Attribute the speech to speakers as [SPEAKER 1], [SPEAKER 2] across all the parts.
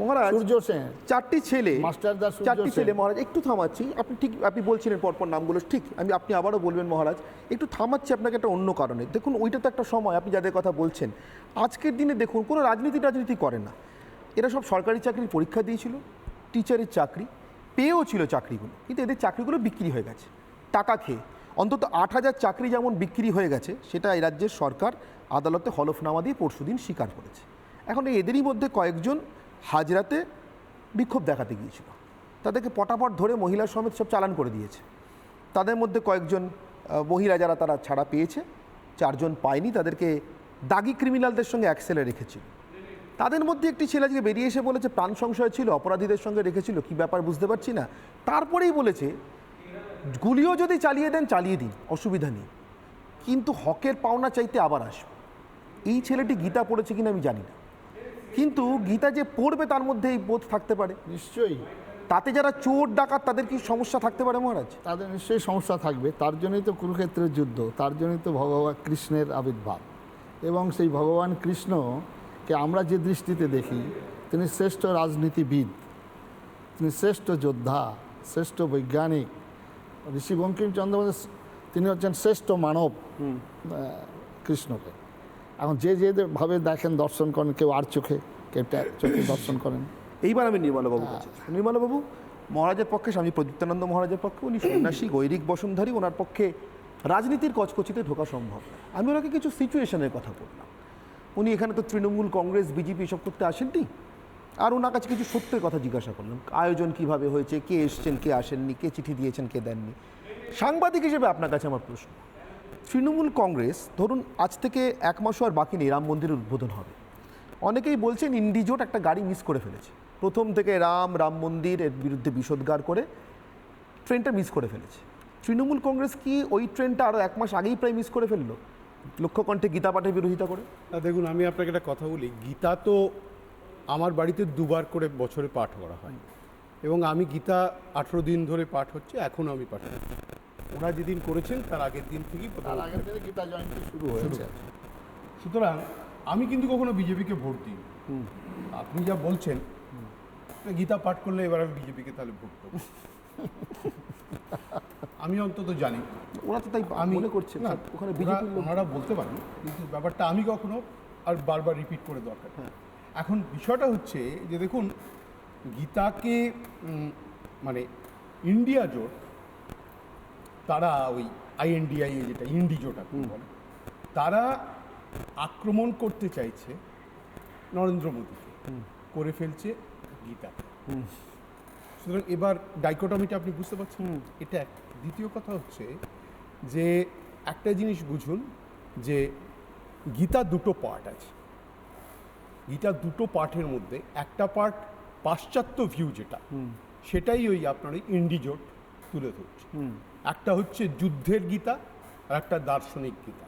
[SPEAKER 1] মহারাজ
[SPEAKER 2] সূর্য সেন।
[SPEAKER 1] চারটি ছেলে
[SPEAKER 2] মাস্টারদা
[SPEAKER 1] চারটি ছেলে মহারাজ একটু থামাচ্ছি। আপনি ঠিক আপনি বলছিলেন পরপর নামগুলো ঠিক আমি আপনি আবারও বলবেন মহারাজ একটু থামাচ্ছি আপনাকে একটা অন্য কারণে। দেখুন ওইটা তো একটা সময় আপনি যাদের কথা বলছেন। আজকের দিনে দেখুন কোনো রাজনীতি রাজনীতি করে না। এরা সব সরকারি চাকরির পরীক্ষা দিয়েছিল টিচারের চাকরি পেয়েও ছিল চাকরিগুলো কিন্তু এদের চাকরিগুলো বিক্রি হয়ে গেছে। টাকা খেয়ে। অন্তত আট হাজার চাকরি যেমন বিক্রি হয়ে গেছে সেটা এই রাজ্যের সরকার আদালতে হলফনামা দিয়ে পরশুদিন স্বীকার করেছে। এখন এদেরই মধ্যে কয়েকজন হাজরাতে বিক্ষোভ দেখাতে গিয়েছিল। তাদেরকে পটাপট ধরে মহিলা সমেত সব চালান করে দিয়েছে। তাদের মধ্যে কয়েকজন মহিলা যারা তারা ছাড়া পেয়েছে, চারজন পায়নি, তাদেরকে দাগি ক্রিমিনালদের সঙ্গে অ্যাক্সেলে রেখেছিল। তাদের মধ্যে একটি ছেলে আজকে বেরিয়ে এসে বলেছে, প্রাণ সংশয় ছিল, অপরাধীদের সঙ্গে রেখেছিল, কি ব্যাপার বুঝতে পারছি না। তারপরেই বলেছে, গুলিও যদি চালিয়ে দেন, চালিয়ে দিন, অসুবিধা নেই। কিন্তু হকের পাওনা চাইতে আবার আসবে। এই ছেলেটি গীতা পড়েছে কিনা আমি জানি না। কিন্তু গীতা যে পড়বে তার মধ্যে এই বোধ থাকতে পারে।
[SPEAKER 2] নিশ্চয়ই।
[SPEAKER 1] তাতে যারা চোর ডাকাত তাদের কি সমস্যা থাকতে পারে মহারাজ?
[SPEAKER 2] তাদের নিশ্চয়ই সমস্যা থাকবে। তার জন্যই তো কুরুক্ষেত্রের যুদ্ধ তার জন্যই তো ভগবান কৃষ্ণের আবির্ভাব। এবং সেই ভগবান কৃষ্ণকে আমরা যে দৃষ্টিতে দেখি তিনি শ্রেষ্ঠ রাজনীতিবিদ তিনি শ্রেষ্ঠ যোদ্ধা শ্রেষ্ঠ বৈজ্ঞানিক। ঋষি বঙ্কিমচন্দ্র তিনি হচ্ছেন শ্রেষ্ঠ মানব কৃষ্ণকে। এখন যে যে ভাবে দেখেন দর্শন করেন কেউ আর চোখে কেউ চোখে দর্শন করেন।
[SPEAKER 1] এইবার আমি নির্মলাবাবু কাছে নির্মলাবাবু মহারাজের পক্ষে স্বামী প্রদীপ্তানন্দ মহারাজের পক্ষে উনি সন্ন্যাসী গৈরিক বসনধারী ওনার পক্ষে রাজনীতির কচকচিতে ঢোকা সম্ভব আমি ওনাকে কিছু সিচুয়েশনের কথা বললাম। উনি এখানে তো তৃণমূল কংগ্রেস বিজেপি এসব করতে আসেননি? আর ওনার কাছে কিছু সত্যের কথা জিজ্ঞাসা করলাম। আয়োজন কীভাবে হয়েছে কে এসছেন কে আসেননি কে চিঠি দিয়েছেন কে দেননি? সাংবাদিক হিসেবে আপনার কাছে আমার প্রশ্ন। তৃণমূল কংগ্রেস, ধরুন আজ থেকে এক মাসও আর বাকি নেই, রাম মন্দিরের উদ্বোধন হবে। অনেকেই বলছেন ইন্ডিজোট একটা গাড়ি মিস করে ফেলেছে। প্রথম থেকে রাম রাম মন্দির, এর বিরুদ্ধে বিষোদ্গার করে ট্রেনটা মিস করে ফেলেছে। তৃণমূল কংগ্রেস কি ওই ট্রেনটা আরও এক মাস আগেই প্রায় মিস করে ফেলল? লক্ষ্যকণ্ঠে গীতা পাঠের বিরোধিতা করে?
[SPEAKER 3] দেখুন, আমি আপনাকে একটা কথা বলি। গীতা তো আমার বাড়িতে দুবার করে বছরে পাঠ করা হয়। এবং আমি গীতা আঠেরো দিন ধরে পাঠ হচ্ছে, এখনও আমি পাঠ ওনারা যেদিন করেছেন তার আগের দিন থেকেই
[SPEAKER 2] তার আগের থেকে গীতা জয়ন্তী শুরু হয়েছে।
[SPEAKER 3] সুতরাং আমি কিন্তু কখনো বিজেপিকে ভোট দিই। আপনি যা বলছেন গীতা পাঠ করলে এবার আমি বিজেপিকে তাহলে ভোট দেবো। আমি অন্তত জানি।
[SPEAKER 1] ওরা তো তাই
[SPEAKER 3] আমি
[SPEAKER 1] মনে করছে
[SPEAKER 3] না
[SPEAKER 1] ওখানে লোক
[SPEAKER 3] ওনারা বলতে পারেন কিন্তু ব্যাপারটা আমি কখনো আর বারবার রিপিট করে দরকার নেই। এখন বিষয়টা হচ্ছে যে দেখুন গীতাকে মানে ইন্ডিয়া জোট তারা ওই আইএনডিআই যেটা ইন্ডি জোট আপনি তারা আক্রমণ করতে চাইছে নরেন্দ্র মোদীকে। করে ফেলছে গীতা সুতরাং এবার ডাইকোটমিটা আপনি বুঝতে পারছেন? এটা দ্বিতীয় কথা হচ্ছে যে একটা জিনিস বুঝুন যে গীতা দুটো পার্ট আছে। গীতা দুটো পার্টের মধ্যে একটা পার্ট পাশ্চাত্য ভিউ যেটা সেটাই ওই আপনার ওই ইন্ডিজোট তুলে ধরছে। একটা হচ্ছে যুদ্ধের গীতা আর একটা দার্শনিক গীতা।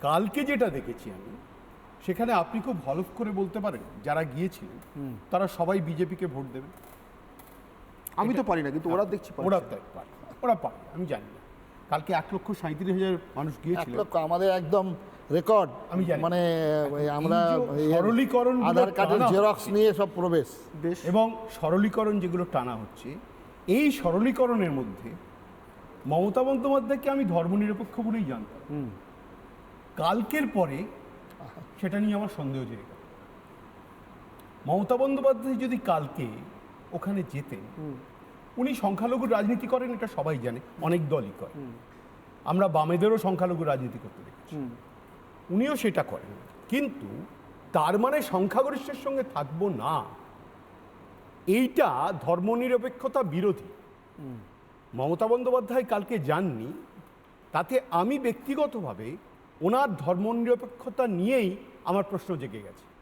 [SPEAKER 3] কালকে যেটা দেখেছি আমি সেখানে আপনি খুব হলফ করে বলতে পারেন যারা গিয়েছিলেন তারা সবাই বিজেপিকে ভোট দেবে
[SPEAKER 1] আমি তো পারি না কিন্তু ওরা দেখছি
[SPEAKER 3] ওরা তাই পারে ওরা পারে আমি জানি না। কালকে এক লক্ষ সাঁত্রিশ হাজার মানুষ গিয়েছিল।
[SPEAKER 2] আমাদের একদম রেকর্ড।
[SPEAKER 3] আমি জানি।
[SPEAKER 2] মানে আমরা
[SPEAKER 3] সরলীকরণগুলো
[SPEAKER 2] আধার কার্ডের জেরক্স নিয়ে সব প্রবেশ।
[SPEAKER 1] বেশ
[SPEAKER 3] এবং সরলীকরণ যেগুলো টানা হচ্ছে এই সরলীকরণের মধ্যে মমতা বন্দ্যোপাধ্যায়কে আমি ধর্মনিরপেক্ষ বলেই জানতাম। কালকের পরে সেটা নিয়ে আমার সন্দেহ জেগে গেল। মমতা বন্দ্যোপাধ্যায় যদি কালকে ওখানে যেতেন উনি সংখ্যালঘুর রাজনীতি করেন এটা সবাই জানে অনেক দলই করে। আমরা বামেদেরও সংখ্যালঘু রাজনীতি করতে দেখেছি। উনিও সেটা করেন। কিন্তু তার মানে সংখ্যাগরিষ্ঠের সঙ্গে থাকব না। এইটা ধর্মনিরপেক্ষতা বিরোধী। মমতা বন্দ্যোপাধ্যায় কালকে যাননি তাতে আমি ব্যক্তিগতভাবে ওনার ধর্মনিরপেক্ষতা নিয়েই আমার প্রশ্ন জেগে গেছে।